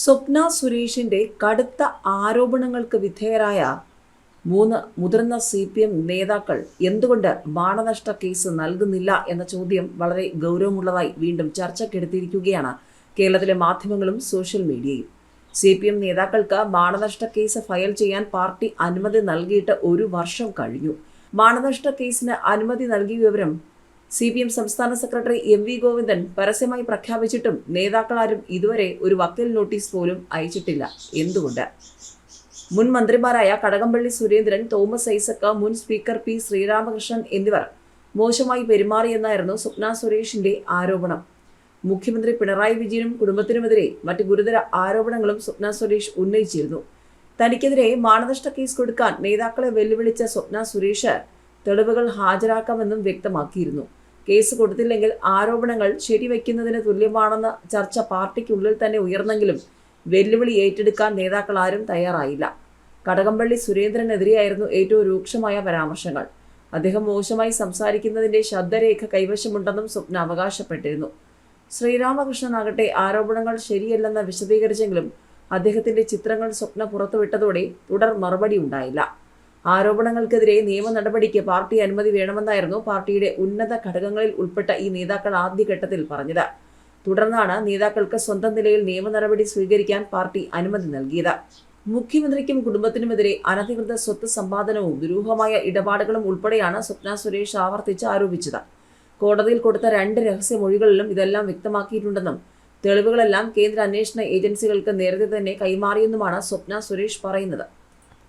സ്വപ്ന സുരേഷിന്റെ കടുത്ത ആരോപണങ്ങൾക്ക് വിധേയരായ മൂന്ന് മുതിർന്ന സി പി എം നേതാക്കൾ എന്തുകൊണ്ട് മാനനഷ്ട കേസ് നൽകുന്നില്ല എന്ന ചോദ്യം വളരെ ഗൗരവമുള്ളതായി വീണ്ടും ചർച്ചക്കെടുത്തിരിക്കുകയാണ് കേരളത്തിലെ മാധ്യമങ്ങളും സോഷ്യൽ മീഡിയയും. സി പി എം നേതാക്കൾക്ക് മാനനഷ്ട കേസ് ഫയൽ ചെയ്യാൻ പാർട്ടി അനുമതി നൽകിയിട്ട് ഒരു വർഷം കഴിഞ്ഞു. മാനനഷ്ട കേസിന് അനുമതി നൽകിയ വിവരം സി പി എം സംസ്ഥാന സെക്രട്ടറി എം വി ഗോവിന്ദൻ പരസ്യമായി പ്രഖ്യാപിച്ചിട്ടും നേതാക്കളാരും ഇതുവരെ ഒരു വക്കൽ നോട്ടീസ് പോലും അയച്ചിട്ടില്ല. എന്തുകൊണ്ട്? മുൻ മന്ത്രിമാരായ കടകംപള്ളി സുരേന്ദ്രൻ തോമസ് ഐസക്ക മുൻ സ്പീക്കർ പി ശ്രീരാമകൃഷ്ണൻ എന്നിവർ മോശമായി പെരുമാറിയെന്നായിരുന്നു സ്വപ്ന സുരേഷിന്റെ ആരോപണം. മുഖ്യമന്ത്രി പിണറായി വിജയനും കുടുംബത്തിനുമെതിരെ മറ്റ് ഗുരുതര ആരോപണങ്ങളും സ്വപ്ന സുരേഷ് ഉന്നയിച്ചിരുന്നു. തനിക്കെതിരെ മാനനഷ്ട കേസ് കൊടുക്കാൻ നേതാക്കളെ വെല്ലുവിളിച്ച സ്വപ്ന സുരേഷ് തെളിവുകൾ ഹാജരാക്കാമെന്നും വ്യക്തമാക്കിയിരുന്നു. കേസ് കൊടുത്തില്ലെങ്കിൽ ആരോപണങ്ങൾ ശരിവയ്ക്കുന്നതിന് തുല്യമാണെന്ന ചർച്ച പാർട്ടിക്കുള്ളിൽ തന്നെ ഉയർന്നെങ്കിലും വെല്ലുവിളി ഏറ്റെടുക്കാൻ നേതാക്കൾ ആരും തയ്യാറായില്ല. കടകംപള്ളി സുരേന്ദ്രനെതിരെയായിരുന്നു ഏറ്റവും രൂക്ഷമായ പരാമർശങ്ങൾ. അദ്ദേഹം മോശമായി സംസാരിക്കുന്നതിന്റെ ശബ്ദരേഖ കൈവശമുണ്ടെന്നും സ്വപ്ന അവകാശപ്പെട്ടിരുന്നു. ശ്രീരാമകൃഷ്ണനാകട്ടെ ആരോപണങ്ങൾ ശരിയല്ലെന്ന് വിശദീകരിച്ചെങ്കിലും അദ്ദേഹത്തിന്റെ ചിത്രങ്ങൾ സ്വപ്ന പുറത്തുവിട്ടതോടെ തുടർ മറുപടി ഉണ്ടായില്ല. ആരോപണങ്ങൾക്കെതിരെ നിയമ നടപടിക്ക് പാർട്ടി അനുമതി വേണമെന്നായിരുന്നു പാർട്ടിയുടെ ഉന്നത ഘടകങ്ങളിൽ ഉൾപ്പെട്ട ഈ നേതാക്കൾ ആദ്യഘട്ടത്തിൽ പറഞ്ഞത്. തുടർന്നാണ് നേതാക്കൾക്ക് സ്വന്തം നിലയിൽ നിയമ നടപടി സ്വീകരിക്കാൻ പാർട്ടി അനുമതി നൽകിയത്. മുഖ്യമന്ത്രിക്കും കുടുംബത്തിനുമെതിരെ അനധികൃത സ്വത്ത് സമ്പാദനവും ദുരൂഹമായ ഇടപാടുകളും ഉൾപ്പെടെയാണ് സ്വപ്ന സുരേഷ് ആവർത്തിച്ച് ആരോപിച്ചത്. കോടതിയിൽ കൊടുത്ത രണ്ട് രഹസ്യ മൊഴികളിലും ഇതെല്ലാം വ്യക്തമാക്കിയിട്ടുണ്ടെന്നും തെളിവുകളെല്ലാം കേന്ദ്ര അന്വേഷണ ഏജൻസികൾക്ക് നേരത്തെ തന്നെ കൈമാറിയെന്നുമാണ് സ്വപ്ന സുരേഷ് പറയുന്നത്.